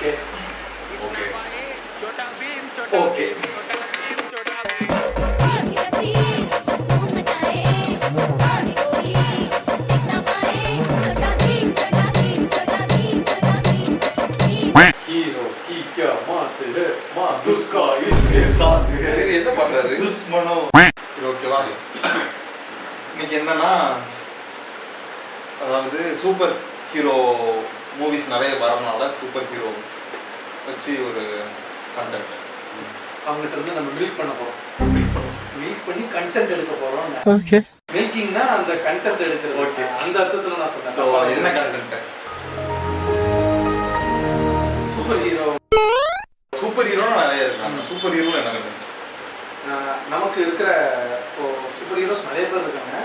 Okay okay okay hero மா துஸ்கா இஸ்கே சாத் இது என்ன பண்றது துஷ்மனோ சரி ஓகேவா இன்னைக்கு என்னன்னா அதாவது சூப்பர் ஹீரோ மூவிஸ் நிறைய வரனால சூப்பர் ஹீரோ வச்சு ஒரு கண்டென்ட் அவங்ககிட்ட இருந்து நம்ம மில்க் பண்ண போறோம். மில்க் பண்ணி கண்டென்ட் எடுக்க போறோம். மில்கிங்னா அந்த கண்டென்ட் எடுக்கிறது. Okay. அந்த அர்த்தத்துல நான் ஸோ அது என்ன content super hero super hero நிறைய இருக்காங்க சூப்பர் ஹீரோ என்ன கண்டென்ட் நமக்கு இருக்கிற இப்போ சூப்பர் ஹீரோஸ் நிறைய பேர் இருக்காங்க.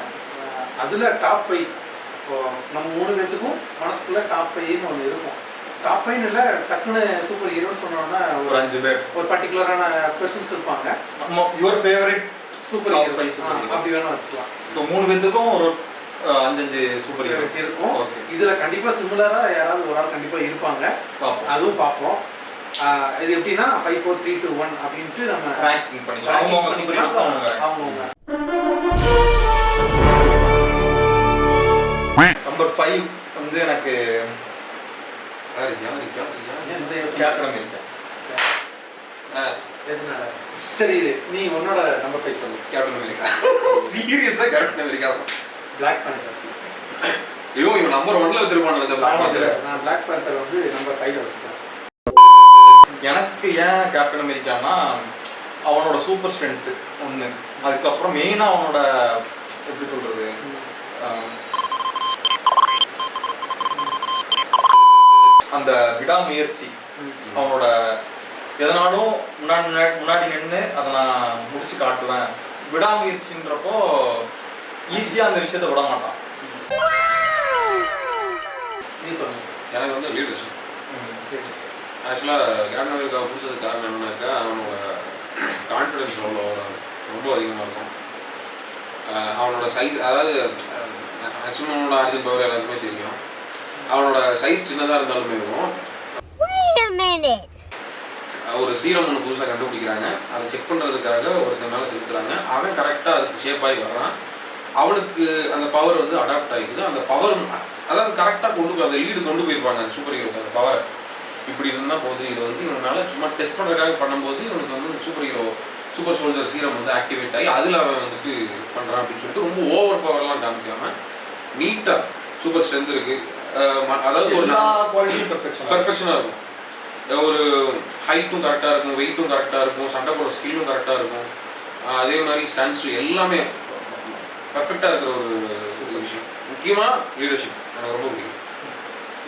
அதுல டாப் ஃபைவ் இப்போ நம்ம மூணு பேத்துக்கும் மனசுக்குள்ள டாப் ஃபைவ்னு ஒன்று இருக்கும். டாப் ஃபைவ் இல்லை டக்குன்னு சூப்பர் ஹீரோன்னு சொன்னோம்னா ஒரு அஞ்சு பேர். ஒரு பர்டிகுலரான பர்சன்ஸ் இருப்பாங்க. Your favourite super hero. அப்படி வேணா வச்சுக்கலாம். ஸோ மூணு பேத்துக்கும் ஒரு அஞ்சஞ்சு சூப்பர் ஹீரோ இருக்கும். இதுல கண்டிப்பா சிமிலரா யாராவது ஒரு ஆள் கண்டிப்பா இருப்பாங்க. அதுவும் பார்ப்போம். இது எப்படின்னா five four three two one அப்படின்ட்டு நம்ம ரேங்கிங் பண்ணிக்கலாம். அவங்கவுங்க. ஃபைவ் வந்து எனக்கு? கேப்டன் அமெரிக்கா சரி நீ உன்னோட நம்பர் ஃபைவ் சொல்லு. Captain America. சீரியஸா கேப்டன் அமெரிக்கா. தான் பிளாக் பேந்தர் ஐயோ இவன் நம்பர் ஒன்ல வச்சிருப்பான். நான் பிளாக் பேந்தர் வந்து நம்பர் ஃபைவ்ல வச்சுக்கிறேன் எனக்கு ஏன் கேப்டன் அமெரிக்கானா அவனோட சூப்பர் ஸ்ட்ரென்த்து ஒன்று அதுக்கப்புறம் மெயினாக அவனோட எப்படி சொல்றது அந்த விடாமுயற்சி அவனோட எதனாலும் முன்னாடி முன்னாடி- முன்னாடி நின்று அதை நான் முடிச்சு காட்டுவேன். விடாமுயற்சின்றப்போ ஈஸியாக அந்த விஷயத்தை விட மாட்டான். நீ சொல்லு. எனக்கு வந்து லீடர்ஷிப் ம். ஆக்சுவலாக கேப்டன் அமெரிக்கா பிடிச்சதுக்கு காரணம் என்னன்னாக்கா அவனோட கான்ஃபிடன்ஸ் வர ரொம்ப அதிகமாக இருக்கும். அவனோட சைஸ் அதாவது மேக்ஸிமம் அவனோட ஆர்ஜின் பவர் எல்லாருக்குமே தெரியும். அவனோட சைஸ் சின்னதாக இருந்தாலுமே இருக்கும். ஒரு சீரம் ஒன்று புதுசாக கண்டுபிடிக்கிறாங்க. அதை செக் பண்ணுறதுக்காக ஒருத்தன் மேலே செலுத்துறாங்க. அவன் கரெக்டாக அதுக்கு ஷேப் ஆகி வர்றான். அவனுக்கு அந்த பவர் வந்து அடாப்ட் ஆகிக்குது அந்த பவர் அதாவது கரெக்டாக கொண்டு போய் அந்த லீடு கொண்டு போயிருப்பாங்க அந்த சூப்பர் ஹீரோக்கு அந்த பவரை இப்படி இருந்தால் போகுது இது வந்து இவனால சும்மா டெஸ்ட் பண்ணுறதுக்காக பண்ணும்போது இவனுக்கு வந்து super hero super soldier serum வந்து ஆக்டிவேட் ஆகி அதில் அவன் வந்துட்டு பண்ணுறான் அப்படின்னு சொல்லிட்டு ரொம்ப ஓவர் பவர்லாம் காமிக்காம நீட்டாக சூப்பர் ஸ்ட்ரென்த் இருக்குது அதாவது ஒரு குவாலிட்டியும் பெர்ஃபெக்ஷன் பெர்ஃபெக்ஷனாக இருக்கும். ஒரு ஹைட்டும் கரெக்டாக இருக்கும் வெயிட்டும் கரெக்டாக இருக்கும் சண்டை போடுற ஸ்கில்லும் கரெக்டாக இருக்கும். அதே மாதிரி ஸ்டன்ஸ் எல்லாமே பர்ஃபெக்டாக இருக்கிற ஒரு விஷயம். முக்கியமாக லீடர்ஷிப் எனக்கு ரொம்ப பிடிக்கும்.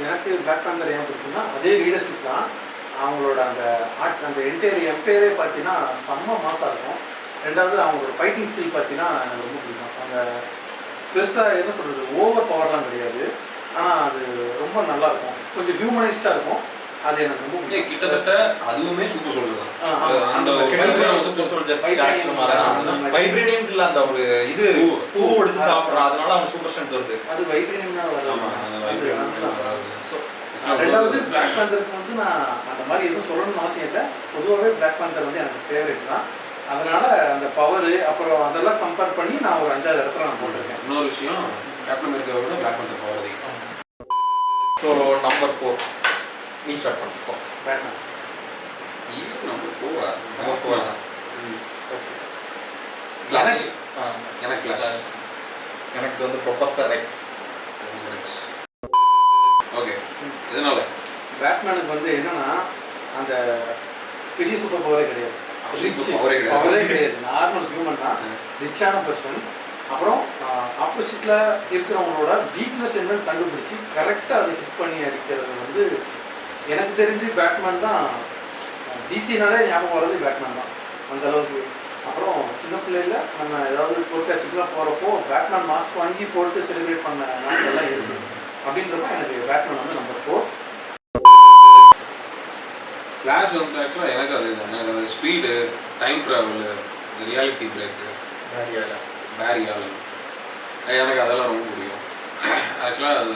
எனக்கு பிளாக் பேந்தர் ஏன் பிடிக்கும்னா அதே லீடர்ஷிப் தான் அவங்களோட அந்த ஆர்ட் அந்த என்டையர் எம்பையரே பார்த்தீங்கன்னா செம்ம மாசாக இருக்கும். ரெண்டாவது அவங்களோட ஃபைட்டிங் ஸ்கில் பார்த்தீங்கன்னா எனக்கு ரொம்ப பிடிக்கும். அவங்க பெருசாக என்ன சொல்கிறது ஓவர் பவர்லாம் கிடையாது. ரொம்ப நல்லா இருக்கும் கொஞ்சம் ஹியூமனைஸ்டாக இருக்கும். அது எனக்கு ரொம்ப கிட்டத்தட்ட அதுவுமே சூப்பர் சோல்ஜர் தான். அந்த சூப்பர் சோல்ஜர். வைப்ரேனியம் இல்ல அந்த ஒரு இது பூ. எடுத்து சாப்பிடுறான். அதனால அவன் சூப்பர் ஸ்ட்ரென்த் வருது. அது வைப்ரேனியம்னா. So, ரெண்டாவது பிளாக் பேந்தருக்கு வந்து நான் அந்த மாதிரி எதுவும் சொல்லணும்னு அவசியம் இல்லை. பொதுவாகவே பிளாக் பேந்தர் வந்து எனக்கு ஃபேவரட் தான். அதனால அந்த பவர் அப்புறம் அதெல்லாம் கம்பேர் பண்ணி நான் ஒரு அஞ்சாவது இடத்துல நான் போட்டிருக்கேன். இன்னொரு விஷயம் கேப்டன் அமெரிக்காவை விட பிளாக் பந்தர் பவர் அதிகம். ஸோ நம்பர் ஃபோர் நீ ஸ்டார்ட் பண்ணிக்கோ பேட்மேன் இது நம்ம போவா நம்பர் ஃபோர் கிளாஷ் ஆ. எனக்கு கிளாஷ் எனக்கு வந்து ப்ரொஃபஸர் எக்ஸ் ஓகே இதனால பேட்மேனுக்கு வந்து என்னன்னா அந்த பெரிய சூப்பர் பவரே கிடையாது. பவரே கிடையாது. நார்மல் ஹியூமன் தான். ரிச்சான பர்சன் அப்புறம் ஆப்போசிட்ல இருக்கிறவங்களோட வீக்னஸ் என்னன்னு கண்டுபிடிச்சு கரெக்டாக அதை ஹிட் பண்ணி அடிக்கிறது வந்து எனக்கு தெரிஞ்சு பேட்மேன் தான். டிசினாலே ஞாபகம் வர்றது பேட்மேன் தான். அந்த அளவுக்கு. அப்புறம் சின்ன பிள்ளையில நம்ம ஏதாவது பொருட்காட்சிக்கெலாம் போகிறப்போ பேட்மேன் மாஸ்க் வாங்கி போட்டு செலிப்ரேட் பண்ண நாட்கள்லாம் இருக்கு. அப்படின்றப்ப எனக்கு பேட்மேன் வந்து நம்பர் ஃபோர் ஃப்ளாஷ் வந்து ஆக்சுவலாக எனக்கு அது எனக்கு அந்த speed time travel reality break Barry Allen எனக்கு அதெல்லாம் ரொம்ப பிடிக்கும். ஆக்சுவலாக அது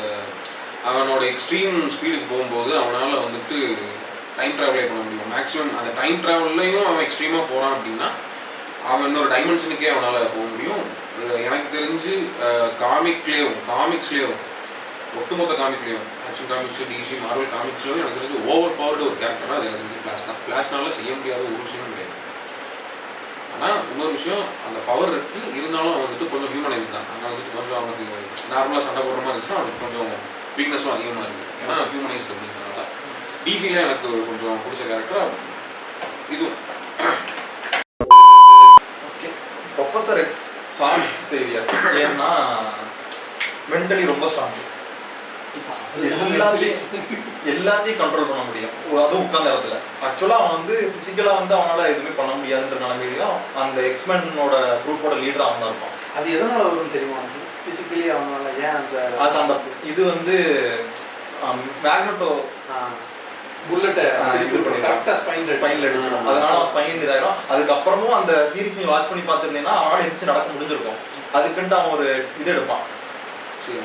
அவனோட எக்ஸ்ட்ரீம் ஸ்பீடுக்கு போகும்போது அவனால் வந்துட்டு டைம் ட்ராவலே பண்ண முடியும். மேக்ஸிமம் அந்த டைம் ட்ராவல்லையும் அவன் எக்ஸ்ட்ரீமாக போகிறான் அப்படின்னா அவன் இன்னொரு டைமென்ஷனுக்கே அவனால் போக முடியும். எனக்கு தெரிஞ்சு காமிக்லேயும் காமிக்ஸ்லேயும் ஒட்டுமொத்த காமிக்லேயும் ஆக்ஷன் காமிக்ஸ் டிசி மார்வல் காமிக்ஸ்லேயும் எனக்கு தெரிஞ்சு ஓவர் பவர்டு ஒரு கேரக்டர்னா அது எனக்கு தெரிஞ்சு ஃப்ளாஷ் தான். ஃப்ளாஷ்னால செய்ய முடியாத ஒரு விஷயமும் கிடையாது. ஆனால் இன்னொரு விஷயம் அந்த பவர் இருக்கு. இருந்தாலும் அவன் வந்துட்டு கொஞ்சம் ஹியூமனைஸ் தான். ஆனால் வந்துட்டு கொஞ்சம் அவனுக்கு நார்மலாக சண்டை போடுற மாதிரி இருந்துச்சுன்னா அவனுக்கு கொஞ்சம் வீக்னஸும் அதிகமாக இருக்குது ஏன்னா ஹியூமனைஸ்ட் அப்படிங்கிறனால டிசியில் எனக்கு ஒரு கொஞ்சம் பிடிச்ச கேரக்டராக இதுவும். Okay. Professor X Charles Xavier. ஏன்னா மென்டலி ரொம்ப ஸ்ட்ராங் எல்லாத்தையும் கண்ட்ரோல் பண்ண முடியும். அதுவும் உட்கார்ந்த இடத்துல. ஆக்சுவலா அவன் வந்து பிசிக்கலா வந்து அவனால எதுவுமே பண்ண முடியாதுன்ற நிலைமையிலையும் அந்த எக்ஸ்மெனோட குரூப்போட லீடர் அவன் தான் இருப்பான். அது எதனால வரும் தெரியுமா பிசிக்கலி அவனால ஏன் அந்த அது அந்த இது வந்து மேக்னட்டோ புல்லட்டை. கரெக்டாக ஸ்பைன் ஸ்பைன்ல அடிச்சிடும் அதனால அவன் ஸ்பைன் இதாயிரும் அதுக்கப்புறமும் அந்த சீரிஸ் நீ வாட்ச் பண்ணி பார்த்திருந்தீங்கன்னா அவனால எந்திரிச்சு நடக்க முடிஞ்சிருக்கும். அதுக்குன்ட்டு அவன் ஒரு இது எடுப்பான். சரி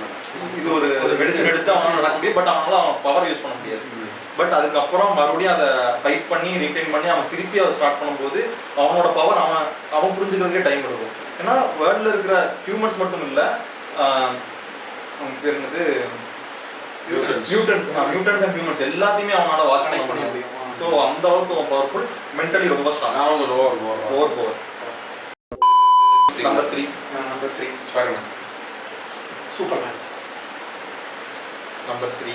இது ஒரு மெடிசன் எடுத்து அவனால நடக்க முடியும். பட் அவனால அவன் பவர் யூஸ் பண்ண முடியாது. பட் அதுக்கப்புறம் மறுபடியும் அதை ஃபைட் பண்ணி ரிட்டைன் பண்ணி அவன் திருப்பி அதை ஸ்டார்ட் பண்ணும்போது அவனோட பவர் அவன் அவன் புரிஞ்சுக்கிறதுக்கே டைம் எடுக்கும். ஏன்னா வேர்ல்டில் இருக்கிற ஹியூமன்ஸ் மட்டும் இல்லை அவன் பேர் என்னது. மியூட்டன்ஸ் மியூட்டன்ஸ் அண்ட் ஹியூமன்ஸ் எல்லாத்தையுமே அவனால வாட்ச் பண்ண முடியும். ஸோ அந்த அளவுக்கு அவன் பவர்ஃபுல் மென்டலி ரொம்ப ஸ்ட்ராங் அவங்க lower lower over power number three number three Spiderman Superman number three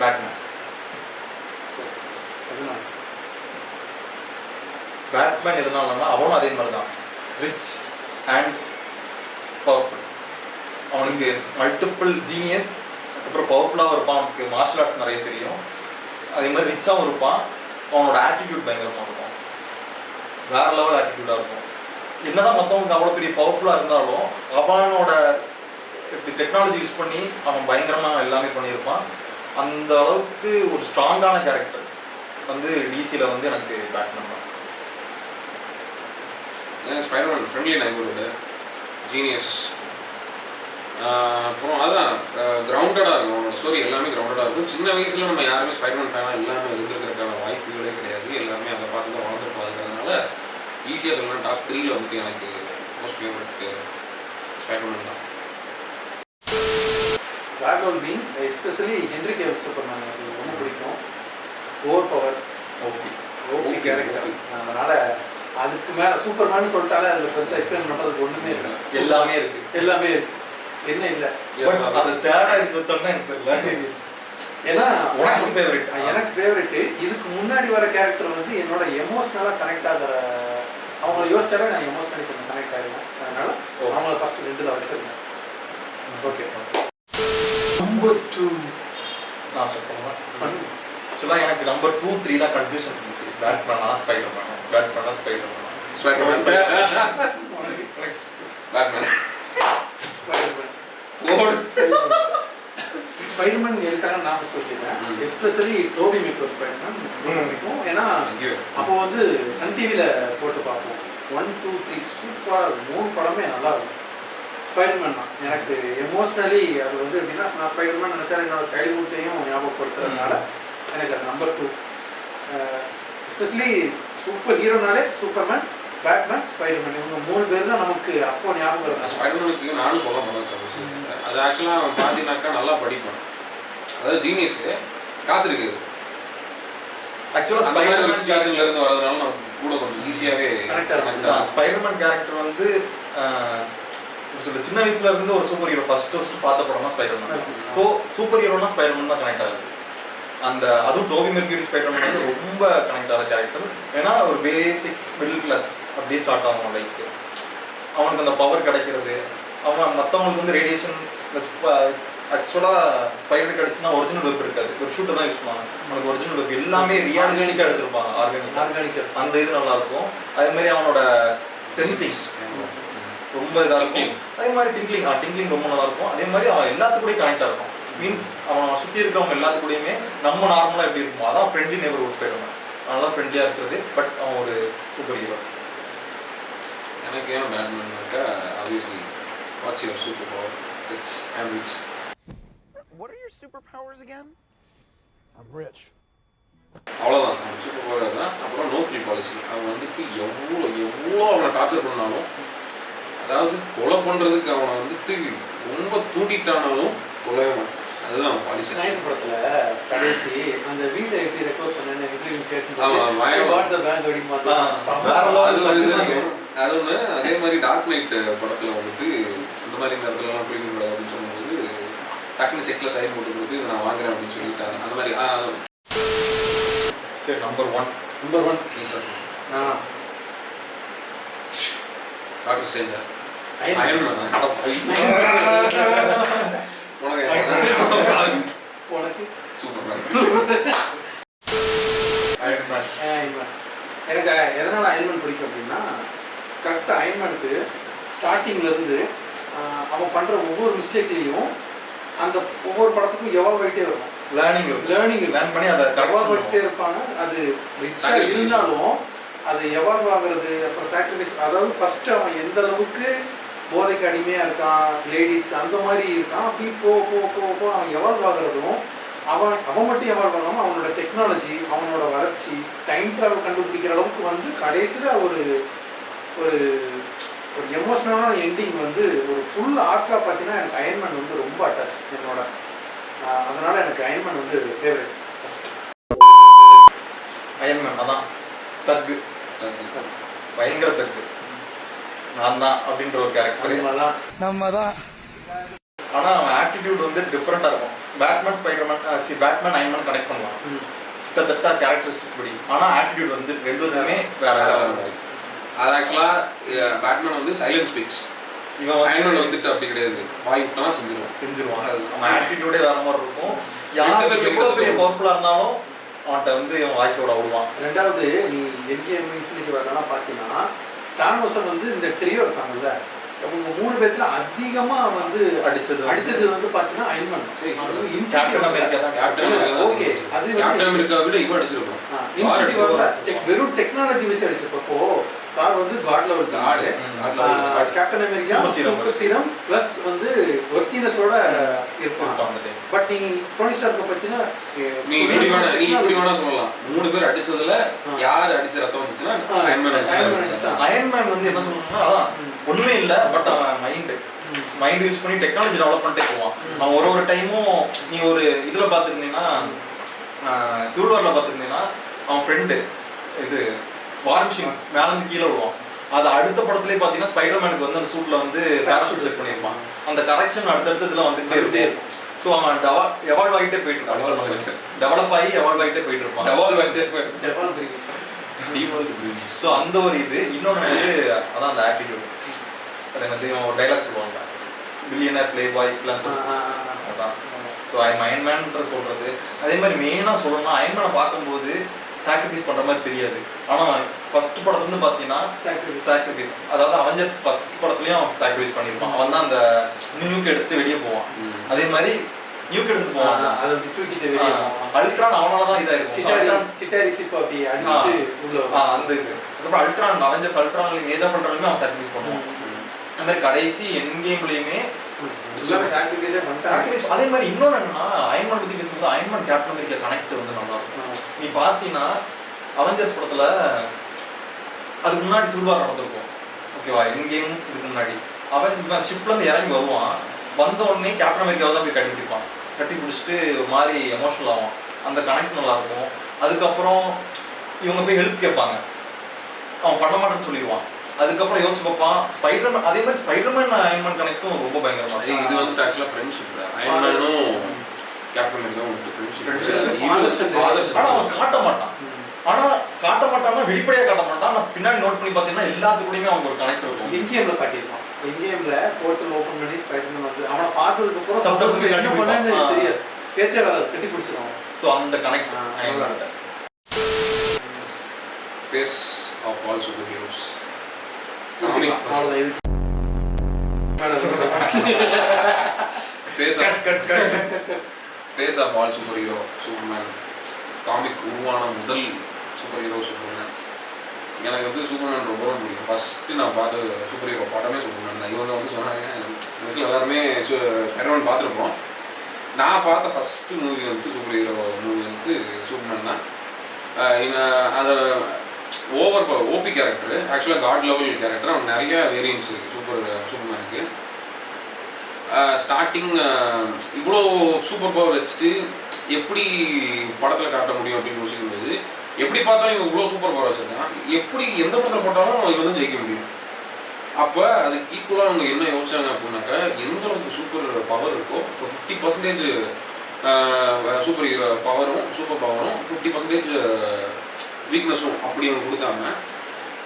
Batman Batman எதனாலன்னா அவனும் அதே மாதிரி தான் ரிச் அண்ட் பவர்ஃபுல் அவனுக்கு மல்டிபிள் ஜீனியஸ் அதுக்கப்புறம் பவர்ஃபுல்லாகவும் இருப்பான். அவனுக்கு மார்ஷல் ஆர்ட்ஸ் நிறைய தெரியும். அதே மாதிரி ரிச்சாகவும் இருப்பான். அவனோட ஆட்டிடியூட் பயங்கரமாக இருக்கும். வேற லெவல் ஆட்டிடியூடாக இருக்கும். என்னதான் மற்றவங்களுக்கு அவ்வளோ பெரிய பவர்ஃபுல்லாக இருந்தாலும் அவனோட இப்படி டெக்னாலஜி யூஸ் பண்ணி அவன் பயங்கரமாக எல்லாமே பண்ணியிருப்பான். அந்த அளவுக்கு ஒரு ஸ்ட்ராங்கான கேரக்டர் வந்து டிசியில் வந்து எனக்கு பேட்மேன் தான் ஸ்பைடர்மேன் ஃப்ரெண்ட்லி நைபர்ஹுட் ஜீனியஸ் அப்புறம் அதான் கிரவுண்டடாக இருக்கும். அவனோட ஸ்டோரி எல்லாமே கிரவுண்டடாக இருக்கும். சின்ன வயசில் நம்ம யாருமே ஸ்பைடர்மேன் ஃபேனாக இல்லாமல் இருந்திருக்கிறதுக்கான வாய்ப்புகளே கிடையாது. எல்லாமே அதை பார்த்து தான் வளர்ந்துருப்பாங்கிறதுனால ஈஸியாக சொல்லணும் டாப் த்ரீல வந்துட்டு எனக்கு மோஸ்ட் ஃபேவரட் ஸ்பைடர்மேன் தான். பேட்ரோல் பீன் எஸ்பெஷலி ஹென்ரி கேவல் சூப்பர்மேன் எனக்கு ரொம்ப பிடிக்கும். Over power okay okay character. அதனால அதுக்கு மேல சூப்பர்மேன் சொல்லிட்டாலே அதுல பெருசா எக்ஸ்பிளைன் பண்றதுக்கு ஒண்ணுமே இல்லை. எல்லாமே இருக்கு. எல்லாமே இருக்கு. என்ன இல்லை. அதை தேட இதுக்கு வச்சோம்னா எனக்கு ஏன்னா உனக்கு ஃபேவரட் எனக்கு ஃபேவரெட்டு இதுக்கு முன்னாடி வர கேரக்டர் வந்து என்னோட எமோஷ்னலாக கனெக்ட் ஆகிற அவங்கள யோசிச்சாலே நான் எமோஷ்னலி கொஞ்சம் கனெக்ட் ஆகிடுவேன் அதனால. அவங்கள ஃபர்ஸ்ட் ரெண்டுல வச்சிருந்தேன். ஓகே நம்பர் டூ நான் சொல்றேன். ஆக்சுவலாக எனக்கு நம்பர் டூ த்ரீ தான் கன்ஃபியூஷன் இருந்துச்சு. பேட்மேனா ஸ்பைடர் மேனா பேட்மேனா ஸ்பைடர் மேனா பேட்மேன் ஸ்பைடர்மேன் எதுக்காக நான் சொல்லிடுறேன். Especially Tobey Maguire Spiderman. பிடிக்கும். ஏன்னா. அப்போ வந்து சன் டிவியில் போட்டு பார்ப்போம். ஒன் டூ த்ரீ சூப்பராக மூணு படமே நல்லா இருக்கும். ஸ்பைடர்மேன் தான். எனக்கு எமோஷ்னலி அது வந்து எப்படின்னா நான் ஸ்பைடர்மேன் நினச்சா என்னோட சைல்ட்ஹுட்டையும் ஞாபகப்படுத்துறதுனால எனக்கு அது நம்பர் டூ எஸ்பெஷலி சூப்பர் ஹீரோனாலே சூப்பர்மேன் பேட்மேன் ஸ்பைடர்மேன் இவங்க மூணு பேர் தான் நமக்கு அப்போ ஞாபகம் இருக்கும். ஸ்பைடர்மேனுக்கு நானும் சொல்ல மாட்டேன் அது ஆக்சுவலாக பார்த்தீங்கன்னாக்கா நல்லா படிப்பான். அதாவது ஜீனியஸு காசு இருக்குது. ஆக்சுவலாக ஸ்பைடர்மேன் சுச்சுவேஷன்ல இருந்து வரதுனால நமக்கு கூட கொஞ்சம் ஈஸியாகவே ஸ்பைடர்மேன் கேரக்டர் வந்து சின்ன வயசுல இருந்து ஒரு சூப்பர் ஹீரோ ஃபர்ஸ்ட் ஃபர்ஸ்ட் பார்த்த படம்னா ஸ்பைடர்மேன் ஸோ சூப்பர் ஹீரோனா ஸ்பைடர்மேன் தான் கனெக்ட் ஆகுது. அந்த அதுவும் டோபி மெர்க்யூரி ஸ்பைடர்மேன் வந்து ரொம்ப கனெக்ட் ஆகிற கேரக்டர் ஏன்னா ஒரு பேசிக் மிடில் கிளாஸ் அப்படியே ஸ்டார்ட் ஆகும் அவன் லைஃப் அவனுக்கு அந்த பவர் கிடைக்கிறது. அவன் மற்றவங்களுக்கு வந்து ரேடியேஷன் ஆக்சுவலாக ஸ்பைடர் கிடைச்சுன்னா ஒரிஜினல் வெப் இருக்காது. வெப் ஷூட்டை தான் யூஸ் பண்ணுவாங்க. அவனுக்கு ஒரிஜினல் வெப் எல்லாமே ரியாலிஸ்டிக்காக எடுத்திருப்பாங்க ஆர்கானிக்காக ஆர்கானிக்கல் அந்த இது நல்லா இருக்கும். அதே மாதிரி அவனோட சென்சிங் ரொம்ப இதா இருக்கும். அதே மாதிரி டிங்க்லிங் டிங்க்லிங் ரொம்ப நல்லா இருக்கும். அதே மாதிரி அவன் எல்லாத்து கூடயும் கனெக்டா இருக்கும். மீன்ஸ் அவன் சுத்தி இருக்கிறவங்க எல்லாத்து கூடயுமே நம்ம நார்மலா எப்படி இருக்குமோ அதான் ஃப்ரெண்ட்லி நெய்பர்ஹுட் ஸ்பைடர்மேன் அதனால ஃப்ரெண்ட்லியா இருக்கிறது பட் அவன் ஒரு சூப்பர் ஹீரோ எனக்கு ஏன் பேட்மேன்னாக்கா obviously watch your super power rich and rich What are your superpowers again? I'm rich. அவ்வளோதான் சூப்பர் பவர் தான் அப்புறம் நோக்கில் பாலிசி அவன் வந்துட்டு எவ்வளோ எவ்வளோ அவனை டார்ச்சர் பண்ணாலும் அதாவது கொலை பண்ணுறதுக்கு அவனை வந்துட்டு ரொம்ப தூண்டிட்டானாலும் கொலைய மாட்டான் அதுதான் பாலிசி. ஸ்னைப் படத்துல கடைசி அந்த வீட்டை எப்படி ரெக்கார்ட் பண்ணேன்னு இன்டர்வியூ level. அது ஒன்று அதே மாதிரி டார்க் நைட் படத்தில் வந்துட்டு இந்த மாதிரி இந்த இடத்துலலாம் குளிக்க கூடாது அப்படின்னு சொல்லும்போது டக்குனு செக்கில் சைன் போட்டு கொடுத்து இதை நான் வாங்குறேன் அப்படின்னு சொல்லிட்டாங்க. அந்த மாதிரி சரி number one number one doctor ஸ்டேஞ்சா எனக்கு எதனால் அயன்மேன் பிடிக்கும் அப்படின்னா கரெக்டாக அயன்மேனுக்கு ஸ்டார்டிங்லேருந்து அவன் பண்ணுற ஒவ்வொரு மிஸ்டேக்லேயும் அந்த ஒவ்வொரு படத்துக்கும் எவால்வ் ஆகிட்டே இருக்கும் லேர்னிங் லேர்னிங் லேர்ன் பண்ணி அதை கரெக்ட் ஆகிட்டே இருப்பாங்க அது ரிச்சாக. இருந்தாலும் அது எவால்வ் ஆகுறது அப்புறம் சாக்ரிஃபைஸ் அதாவது ஃபர்ஸ்ட் அவன் எந்த அளவுக்கு போதைக்கு அடிமையாக இருக்கான் லேடிஸ் அந்த மாதிரி இருக்கான் அப்படி போ போ போ போ அவன் எவால்வ் ஆகுறதும் அவன் அவன் மட்டும் எவால்வ் ஆகாமல் அவனோட டெக்னாலஜி அவனோட வளர்ச்சி டைம் ட்ராவல் கண்டுபிடிக்கிற அளவுக்கு வந்து கடைசியில் ஒரு ஒரு ஒரு எமோஷ்னலான எண்டிங் வந்து ஒரு ஃபுல் ஆர்க்காக பார்த்தீங்கன்னா எனக்கு அயன்மேன் வந்து ரொம்ப அட்டாச் என்னோட. அதனால எனக்கு அயன்மேன் வந்து ஃபேவரட் ஃபர்ஸ்ட் அயன்மேன் அதான். தக்கு பயங்கர தக்கு நான் தான் அப்படின்ற ஒரு கேரக்டர் அதனாலதான் ஆனா அவன் ஆட்டிடியூட் வந்து டிஃப்ரெண்டா இருக்கும். பேட்மேன் ஸ்பைடர்மேன் சி பேட்மேன் அயன்மேன் கனெக்ட் பண்ணலாம். கிட்டத்தட்ட கேரக்டரிஸ்டிக்ஸ் படி. ஆனா ஆட்டிடியூட் வந்து ரெண்டுமே வேற. அது ஆக்சுவலாக பேட்மேன் வந்து சைலண்ட் ஸ்பீக்ஸ் இவன் வந்து வந்துட்டு அப்படி கிடையாது. வாய் விட்டா செஞ்சிருவான். செஞ்சிருவான். அவன் ஆட்டிடியூடே வேற மாதிரி இருக்கும். ரெண்டு யார் எவ்வளவு பெரிய ரெண்டு பவர்ஃபுல்லா இருந்தாலும் அவன்கிட்ட வந்து இவன் வாய்ஸோட விடுவான் ரெண்டாவது நீ எம்கேஎம் இன்ஃபினிட்டி வரலாம் பார்த்தீங்கன்னா தானோசன் வந்து இந்த ட்ரியோ இருக்காங்கல்ல அவங்க மூணு பேர்த்துல அதிகமா வந்து அடிச்சது அடிச்சது வந்து இல்ல, அமெரிக்கா okay. அது விட இவன் அடிச்சிருப்பான். வெறும் டெக்னாலஜி வச்சு அடிச்சப்போ தார் வந்து god level god captain America. Super serum plus வந்து ஒர்த்தினஸோட இருப்பான். பட் நீ டோனி ஸ்டார்க்க பத்தினா நீ இப்படி வேணா நீ இப்படி வேணா சொல்லலாம் மூணு பேர் அடிச்சதுல. யார் அடிச்ச ரத்தம் வந்துச்சுன்னா அயன்மேன் வந்து என்ன சொல்லணும்னா அதான். ஒண்ணுமே இல்ல பட் அவன் மைண்ட். மைண்ட் யூஸ் பண்ணி டெக்னாலஜி டெவலப் பண்ணிட்டே போவான். அவன் ஒரு ஒரு டைமும் நீ ஒரு இதுல பாத்துருந்தீங்கன்னா சிவில் வார்ல பாத்துருந்தீங்கன்னா அவன் ஃப்ரெண்டு இது வார் மிஷின் மேல இருந்து கீழே விடுவான் அது அடுத்த படத்துலயே பாத்தீங்கன்னா ஸ்பைடர்மேனுக்கு வந்து அந்த சூட்ல வந்து பேராஷூட் செட் பண்ணிருப்பான் அந்த கரெக்ஷன் அடுத்தடுத்த இதுல வந்துட்டே இருக்கும். ஸோ அவன் எவால்வ் ஆகிட்டே போயிட்டு இருக்கான். டெவலப் ஆகி எவால்வ் ஆகிட்டே போயிட்டு இருப்பான். வந்து பிரிகிஸ் டீமாலுக்கு பிரிஞ்சிஸ் ஸோ அந்த ஒரு இது. இன்னொன்று வந்து அதான் அந்த ஆட்டிடியூட் அதே மாதிரி இவன் ஒரு டைலாக் சொல்லுவாங்க. பில்லியனர் பிளே பாய் அதான். ஸோ ஐ அயன்மேன்ற சொல்றது. அதே மாதிரி மெயினாக சொல்லணும்னா அயன்மேனை பார்க்கும்போது சாக்ரிஃபைஸ் பண்ற மாதிரி தெரியாது. ஆனால் ஃபர்ஸ்ட் படத்துல இருந்து பார்த்தீங்கன்னா சாக்ரிஃபைஸ் அதாவது அவஞ்சஸ் ஃபர்ஸ்ட் படத்துலயும் அவன் சாக்ரிஃபைஸ் பண்ணியிருப்பான் அவன் தான் அந்த நியூக்கு எடுத்துட்டு வெளியே போவான். அதே மாதிரி நியூக்கு எடுத்து போவான். அதை தூக்கிட்டு வெளியே போவான். அல்ட்ரான் அவனால தான் இதா இருக்கும் சிட்டாரி சிப் அப்படி அடிச்சுட்டு உள்ள. அந்த இது. அதுக்கப்புறம் அல்ட்ரான் அவஞ்சஸ் அல்ட்ரான்ல ஏஜா பண்றாலுமே அவன் சாக்ரிஃபைஸ் பண்ணுவான். அந்த மாதிரி கடைசி என் கேம்லயுமே எல்லாமே சாக்ரிஃபைஸே அதே மாதிரி இன்னொன்று என்னன்னா அயன்மேன் பத்தி பேசும்போது அயன்மேன் கேப்டன் அமெரிக்கா கனெக்ட் வந்து நல்லா இருக்கும். நீ பார்த்தீங்கன்னா அவெஞ்சர்ஸ் படத்துல அதுக்கு முன்னாடி சில்வார் நடந்திருக்கும். ஓகேவா? கேம் இதுக்கு முன்னாடி. அவன் இவன் ஷிப்ல இருந்து இறங்கி வருவான். வந்த உடனே கேப்டன் அமெரிக்காவை தான் போய் கட்டி பிடிப்பான். கட்டி பிடிச்சிட்டு ஒரு மாதிரி எமோஷனல் ஆகும் அந்த கனெக்ட் நல்லா இருக்கும். அதுக்கப்புறம் இவங்க போய் ஹெல்ப் கேட்பாங்க. அவன் பண்ண மாட்டேன்னு சொல்லிடுவான். அதுக்கப்புறம் யோசிச்சு பார்ப்பான். ஸ்பைடர்மேன் அதே மாதிரி ஸ்பைடர்மேன் அயன்மேன் கனெக்டும் ரொம்ப பயங்கரமா இது இருக்கும் வந்துட்டு ஆக்சுவலாக ஃப்ரெண்ட்ஷிப் அயன்மேனும் கேப்டன் அமெரிக்காவும். ஃப்ரெண்ட்ஷிப் ஆனா அவன் காட்ட மாட்டான். ஆனா காட்ட மாட்டான்னா வெளிப்படையா காட்ட மாட்டான். ஆனா பின்னாடி நோட் பண்ணி பாத்தீங்கன்னா எல்லாத்துக்கூடயுமே அவங்க ஒரு கனெக்ட் இருக்கும். எங்கேம்ல காட்டியிருப்பான். எங்கேம்ல போர்ட்டல் ஓபன் பண்ணி ஸ்பைடர்மேன் வந்து அவனை பார்த்ததுக்கு அப்புறம் சந்தோஷம் என்ன பண்ணேன்னு. தெரியாது. பேச்சே வராது கட்டி பிடிச்சிருவான் சோ அந்த connect ah, face of all super heroes பிடிச்சிக்கலாம் அவ்வளோதான் இது face of all super hero Superman comic உருவான முதல் சூப்பர் ஹீரோ சூப்பர்மேன் எனக்கு வந்து சூப்பர்மேன் ரொம்ப ரொம்ப பிடிக்கும். ஃபஸ்ட்டு நான் பார்த்த சூப்பர் ஹீரோ படமே சூப்பர்மேன் தான். இவங்க வந்து சொன்னாங்க சின்ன வயசுல எல்லாருமே ஸ்பைடர்மேன் பார்த்துருப்போம். நான் பார்த்த ஃபஸ்ட்டு மூவி வந்து சூப்பர் ஹீரோ மூவி வந்து சூப்பர்மேன் தான். அதை ஓவர் ஓபி கேரக்டர் ஆக்சுவலாக காட் லெவல் கேரக்டர் அவன் நிறைய வேரியன்ஸ் இருக்குது சூப்பர் சூப்பர்மேனுக்கு ஸ்டார்டிங் இவ்வளோ சூப்பர் பவர் வச்சுட்டு எப்படி படத்தில் காட்ட முடியும் அப்படின்னு யோசிக்கும்போது எப்படி பார்த்தாலும் இவன் இவ்வளோ சூப்பர் பவர் வச்சுருக்கான். எப்படி எந்த படத்தில் போட்டாலும் இவன் வந்து ஜெயிக்க முடியும். அப்போ அதுக்கு ஈக்குவலாக அவங்க என்ன யோசிச்சாங்க அப்படின்னாக்கா எந்த அளவுக்கு சூப்பர் பவர் இருக்கோ இப்போ ஃபிஃப்டி பர்சன்டேஜ் சூப்பர் ஹீரோ பவரும் சூப்பர் பவரும் ஃபிஃப்டி பர்சன்டேஜ் வீக்னஸும் அப்படி அவங்க கொடுக்காம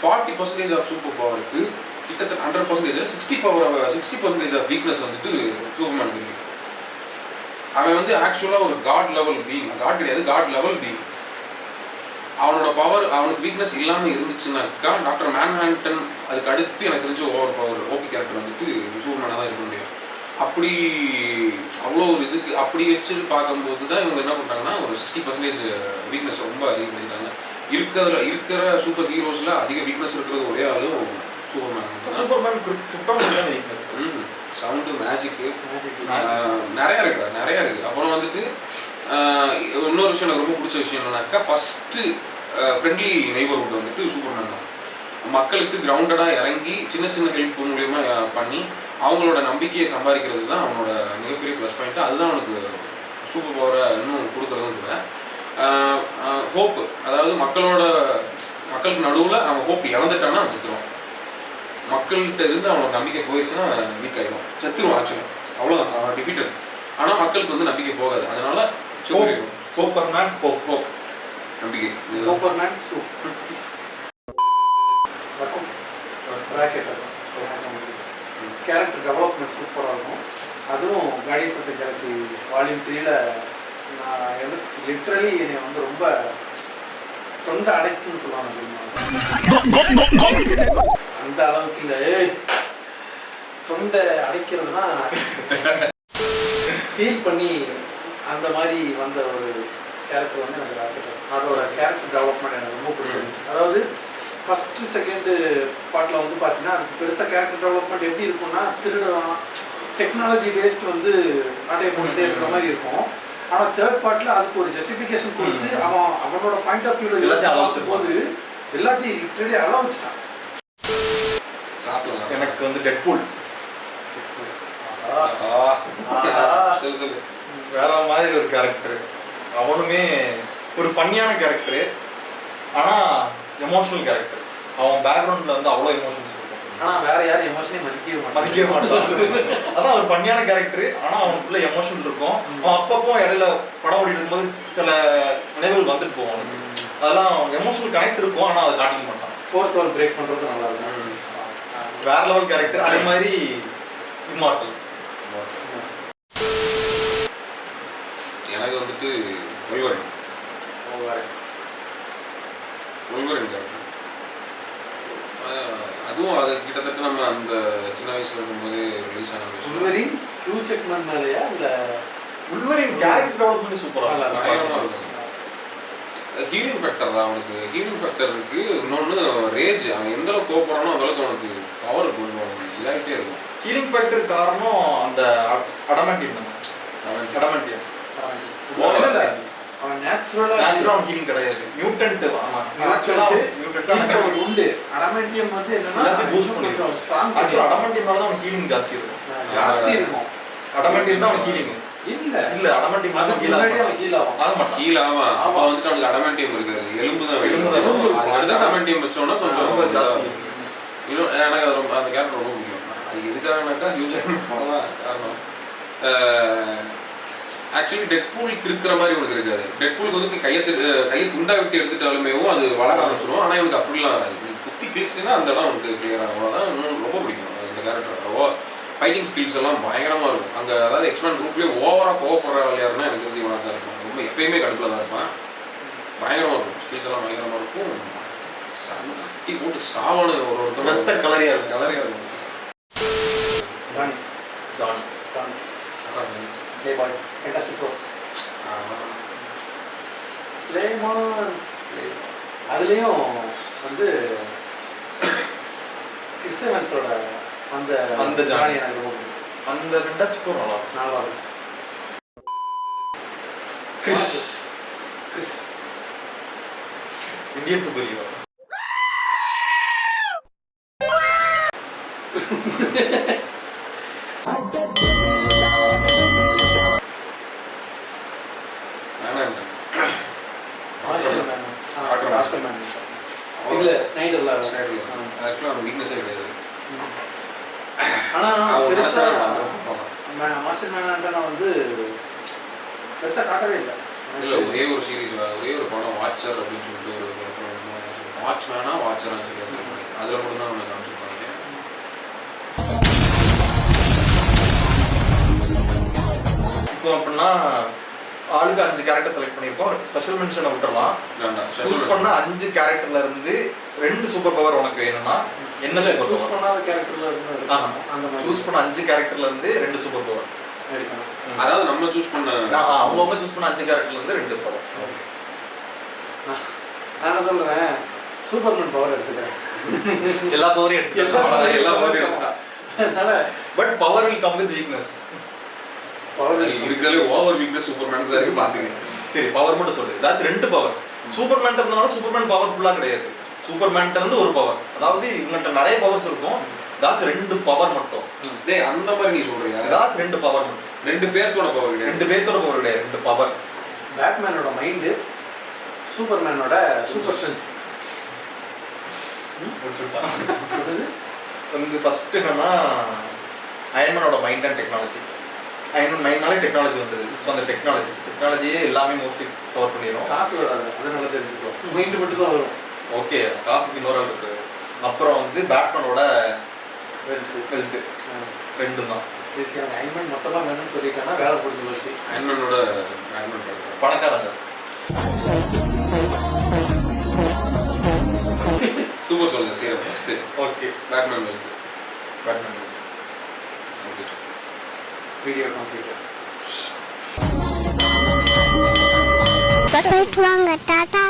ஃபார்ட்டி பர்சன்டேஜ் ஆஃப் சூப்பர் பவருக்கு கிட்டத்தட்ட hundred percentage sixty power sixty percentage of weakness வந்துட்டு சூப்பர்மேன் இருக்கு. அவன் வந்து ஆக்சுவலாக ஒரு காட் லெவல் பீங் காட் கிடையாது காட் லெவல் பீங் அவனோட பவர் அவனுக்கு வீக்னஸ் இல்லாமல் இருந்துச்சுனாக்கா டாக்டர் மேன்ஹாண்டன் அதுக்கு அடுத்து எனக்கு தெரிஞ்ச ஓவர் பவர் ஓபி கேரக்டர் வந்துட்டு சூப்பர்மேனாக தான் இருக்க முடியும். அப்படி அவ்வளோ ஒரு இதுக்கு அப்படி வச்சு பார்க்கும்போது தான் இவங்க என்ன பண்ணுறாங்கன்னா ஒரு சிக்ஸ்டி பர்சன்டேஜ் வீக்னஸ் ரொம்ப அதிகப்படுத்திட்டாங்க. இருக்கிறதுல இருக்கிற சூப்பர் ஹீரோஸில் அதிக வீக்னஸ் இருக்கிறது ஒரே ஆளும் Superman Superman Krypton weakness sound magic magic நிறைய இருக்குடா நிறைய இருக்கு. அப்புறம் வந்துட்டு இன்னொரு விஷயம் எனக்கு ரொம்ப பிடிச்ச விஷயம் என்னன்னாக்கா ஃபஸ்ட்டு ஃப்ரெண்ட்லி நெய்பர்ஹுட் வந்துட்டு சூப்பர்மேன் தான். மக்களுக்கு கிரவுண்டடாக இறங்கி சின்ன சின்ன ஹெல்ப் மூலியமா பண்ணி அவங்களோட நம்பிக்கையை சம்பாதிக்கிறது தான் அவனோட மிகப்பெரிய ப்ளஸ் பாயிண்ட் அதுதான் அவனுக்கு சூப்பர் பவரை இன்னும் கொடுக்குறதும் கூட. ஹோப் அதாவது மக்களோட மக்களுக்கு நடுவில் அவன் ஹோப் இழந்துட்டான்னா அவன் செத்துருவான். மக்கள்கிட்ட இருந்து அவனோட நம்பிக்கை போயிடுச்சுன்னா வீக் ஆயிடும் செத்துருவான் ஆக்சுவலாக அவ்வளோதான் அவன் டிஃபீட்டட் ஆனால் மக்களுக்கு வந்து நம்பிக்கை போகாது. அதனால hero. சூப்பர்மேன் போப் hope நம்பிக்கை. சூப் ரக்கம் ராக்கெட் கேரக்டர் டெவலப்மெண்ட் சூப்பராக இருக்கும். அதுவும் Guardians of the Galaxy volume த்ரீல நான் என்ன லிட்ரலி என்னை வந்து ரொம்ப தொண்டை அடைக்கும்னு சொல்லுவாங்க அந்த அளவுக்கு இல்லை. தொண்டை அடைக்கிறதுனா ஃபீல் பண்ணி அந்த மாதிரி வந்த ஒரு கேரக்டர் வந்து எனக்கு ராக்கெட் அதோட கேரக்டர் டெவலப்மெண்ட் எனக்கு ரொம்ப பிடிச்சிருந்துச்சு. அதாவது ஃபஸ்ட்டு செகண்டு பாட்டில் வந்து பார்த்தீங்கன்னா அதுக்கு பெருசாக கேரக்டர் டெவலப்மெண்ட் எப்படி இருக்கும்னா திருடுவான் டெக்னாலஜி வேஸ்ட் வந்து நாட்டையை போட்டுகிட்டே இருக்கிற மாதிரி இருக்கும். ஆனால் தேர்ட் பார்ட்டில் அதுக்கு ஒரு ஜஸ்டிஃபிகேஷன் கொடுத்து. அவன் அவனோட பாயிண்ட் ஆஃப் வியூவில் எல்லாத்தையும் போது எல்லாத்தையும் லிட்டரலி அள வச்சுட்டான். Last one, last one. எனக்கு வந்து. சொல்லு சொல்லு வேற மாதிரி ஒரு கேரக்டர் அவனுமே ஒரு ஃபன்னியான கேரக்டர் ஆனா எமோஷனல் கேரக்டர் அவன் பேக்ரவுண்ட்ல வந்து அவ்வளோ எமோஷன்ஸ் ஆனால் வேற யாரும் எமோஷனே மதிக்கவே மாட்டாங்க. மதிக்கவே மாட்டான் அதான் ஒரு ஃபன்னியான கேரக்டர் ஆனா அவனுக்குள்ள எமோஷன் இருக்கும். அவன் அப்பப்போ இடையில படம் ஓடிட்டு இருக்கும்போது சில நினைவுகள் வந்துட்டு போவான் அவனுக்கு. அதெல்லாம் எமோஷனல் கனெக்ட் இருக்கும் ஆனா அதை காட்டிக்க மாட்டான். ஃபோர்த் வால் பிரேக் பண்ணுறது நல்லா இருக்கும். வேற லெவல் கேரக்டர் அதே மாதிரி இம்மார்டல் எனக்கு வந்துட்டு ஒல்வரன். ஒல்வரன். கேரக்டர் அதுவும் அது கிட்டத்தட்ட நம்ம அந்த சின்ன வயசுல இருக்கும்போது ரிலீஸ் ஆன விஷயம். உள்வரின் ஹியூ செக்மன் மேலையா இல்லை உள்வரின் கேரக்டர் டெவலப்மெண்ட் சூப்பரா நல்லா இருக்கும். ஹீலிங் ஃபேக்டர் தான் அவனுக்கு. ஹீலிங் ஃபேக்டர் இருக்கு. இன்னொன்று ரேஜ் அவன் எந்த அளவுக்கு கோபப்படுறானோ அந்த அளவுக்கு அவனுக்கு பவர் கொஞ்சம் இதாகிட்டே இருக்கும். ஹீலிங் ஃபேக்டர் காரணம் அந்த அடமாண்டியம் தான்? அடமாண்டியம். அவன் நேச்சுரலா நேச்சுரல் ஹீலிங் கிடையாது. மியூட்டன்ட் ஆமா. நேச்சுரலா மியூட்டன்ட் ஒரு உண்டு. அடமெண்டியம் வந்து என்னன்னா கொஞ்சம். ஸ்ட்ராங் ஆக்சுவலா அடமாண்டியம்னால தான் அவன் ஹீலிங் ஜாஸ்தி இருக்கும். ஜாஸ்தி இருக்கும். அடமாண்டியம் தான் அவன் ஹீலிங் இல்ல. இல்ல அடமாண்டியம் அதுக்கு ஹீல் ஆகும் அவன் ஹீல் ஆகும் அப்போ ஆமா. வந்துட்டு அவனுக்கு அடமெண்டியம் இருக்காது. எலும்பு தான் எலும்பு தான் அடுத்து அடமெண்டியம் வச்சோன்னா ரொம்ப கொஞ்சம் ஜாஸ்தி. இன்னும் எனக்கு அது ரொம்ப அந்த கேரக்டர் ரொம்ப பிடிக்கும். அது எதுக்காகனாக்கா தான் காரணம். ஆக்சுவலி டெட்பூலுக்கு இருக்கிற மாதிரி உனக்கு இருக்காது. டெட்பூலுக்கு வந்து நீ கையை கையை துண்டா விட்டு எடுத்துட்டாலுமேவும் அது வளர ஆரம்பிச்சிடும் ஆனால் இவனுக்கு அப்படிலாம் வராது. நீ குத்தி கிழிச்சினா அந்த இடம் உனக்கு கிளியர் ஆகும். அவ்வளோதான் இன்னும் ரொம்ப பிடிக்கும். அந்த கேரக்டர் ஓ ஃபைட்டிங் ஸ்கில்ஸ் எல்லாம் பயங்கரமாக இருக்கும். அங்கே அதாவது எக்ஸ்பேண்ட் குரூப்லேயே ஓவராக கோவப்படுற விளையாடுனா எனக்கு தெரிஞ்சு இவனாக தான் இருக்கும் ரொம்ப எப்பயுமே கடுப்பில் தான் இருப்பான். பயங்கரமாக இருக்கும். ஸ்கில்ஸ் எல்லாம் பயங்கரமாக இருக்கும். கட்டி போட்டு சாவணு ஒரு ரத்த ஒருத்தர் கலரியா இருக்கும். கலரியாக இருக்கும். Johnny. Johnny. Johnny. Boy fantastic bro ஆ. ஸ்லேமான் அதுலயும் வந்து கிறிஸ் எவன்ஸோட அந்த அந்த ஜானி. எனக்கு ரொம்ப. அந்த நல்லா இருக்கும். நல்லா இருக்கும். Chris Chris Indian super hero வேணாம் பெருசா காட்டவே இல்லை. இல்ல ஒரே ஒரு சீரிஸ் ஒரே ஒரு படம் வாட்சர் அப்படின்னு சொல்லிட்டு ஒரு வாட்ச் மேனா வாட்சரான்னு சொல்லி எடுத்துருப்பாங்க அதில் மட்டும் தான் அவனுக்கு காமிச்சிருப்பாங்க இப்போ அப்படின்னா ஆளுக்கு அஞ்சு கேரக்டர் செலக்ட் பண்ணியிருக்கோம். ஸ்பெஷல் மென்ஷனை விட்டுறலாம். சூஸ் பண்ண அஞ்சு கேரக்டர்ல இருந்து ரெண்டு சூப்பர் பவர் உனக்கு வேணும்னா என்ன சூஸ் பண்ணாத கேரக்டர்ல இருந்து சூஸ் பண்ண அஞ்சு கேரக்டர்ல இருந்து ரெண்டு சூப்பர் பவர் அதாவது நம்ம சூஸ் பண்ண அவங்கவுங்க சூஸ் பண்ண அஞ்சு கேரக்டர்ல இருந்து ரெண்டு பவர் நான் என்ன சொல்றேன் சூப்பர்மேன் பவர் எடுத்துக்கிறேன். எல்லா பவரையும் எல்லா எடுத்து எல்லா power எடுத்துக்கலாம். அதனால but power will come with weakness power இருக்கிறதுலே ஓவர் வீக்னஸ் சூப்பர் மேன் வரைக்கும் பார்த்துங்க சரி பவர் மட்டும் சொல்லு. ஏதாச்சும் ரெண்டு பவர் சூப்பர்மேன் இருந்தனால சூப்பர்மேன் பவர்ஃபுல்லா கிடையாது. சூப்பர்மேன் இருந்து ஒரு பவர் அதாவது இவங்கள்ட்ட நிறைய பவர்ஸ் இருக்கும். ஏதாச்சும் ரெண்டு பவர் மட்டும். டேய் அந்த மாதிரி நீ சொல்றியா? ஏதாச்சும் ரெண்டு பவர் ரெண்டு பேர்த்தோட பவர் கிடையாது. ரெண்டு பேர்த்தோட பவர் கிடையாது ரெண்டு பவர் பேட்மேனோட மைண்டு சூப்பர்மேனோட சூப்பர் ஸ்ட்ரென்த் வந்து ஃபர்ஸ்ட் என்னன்னா அயன்மனோட mind and technology Iron Man மைண்ட்னாலே technology வந்தது. ஸோ அந்த டெக்னாலஜி டெக்னாலஜியே எல்லாமே மோஸ்ட்லி கவர் பண்ணிடும் காசு வராது. அதனால தெரிஞ்சுக்கோ. மைண்டு மட்டும் தான் வரும். ஓகே காசுக்கு இன்னொரு இருக்கு. அப்புறம் வந்து பேட்மனோட வெல்த்து வெல்த் ரெண்டும் தான் இதுக்கு எனக்கு ஐமன் மொத்தமாக வேணும்னு சொல்லிட்டேன்னா வேலை புரிஞ்சு போச்சு. அயன்மேனோட அயன்மேன் படம். பணக்காரங்க சூப்பர் சொல்லுங்க serum first okay Batman wealth Batman video computer But wait longer, Tata.